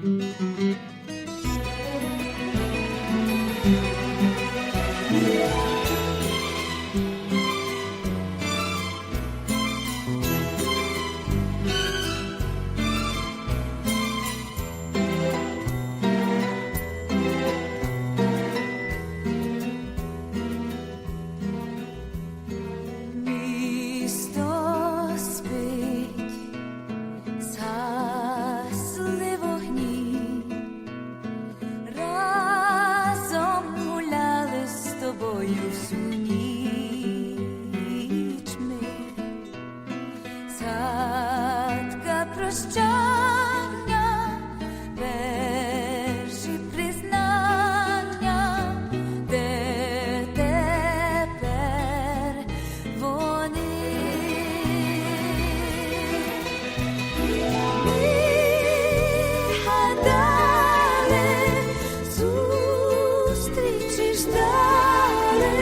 Thank you. прощання, перші признання, де тепер вони Ми гадали, зустрічі ждали.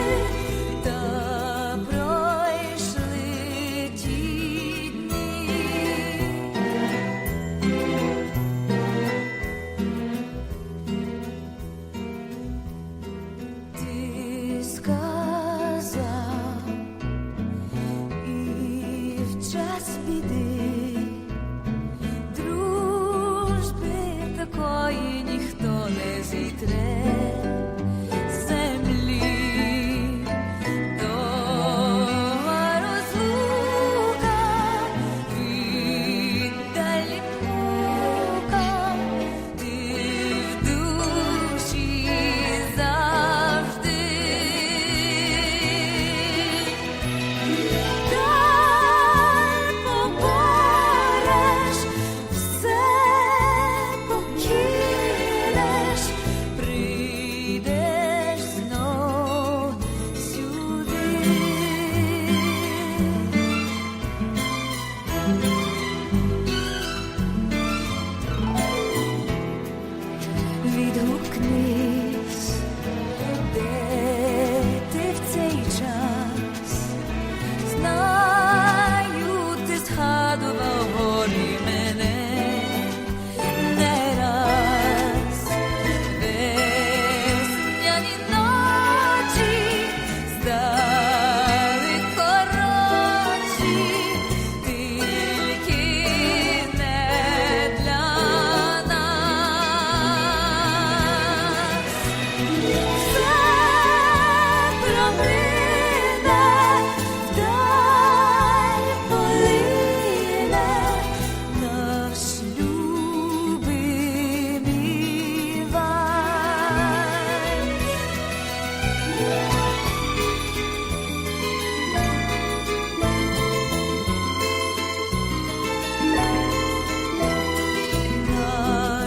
час біди, дружби такої ніхто не зітре. відгукни.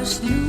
just you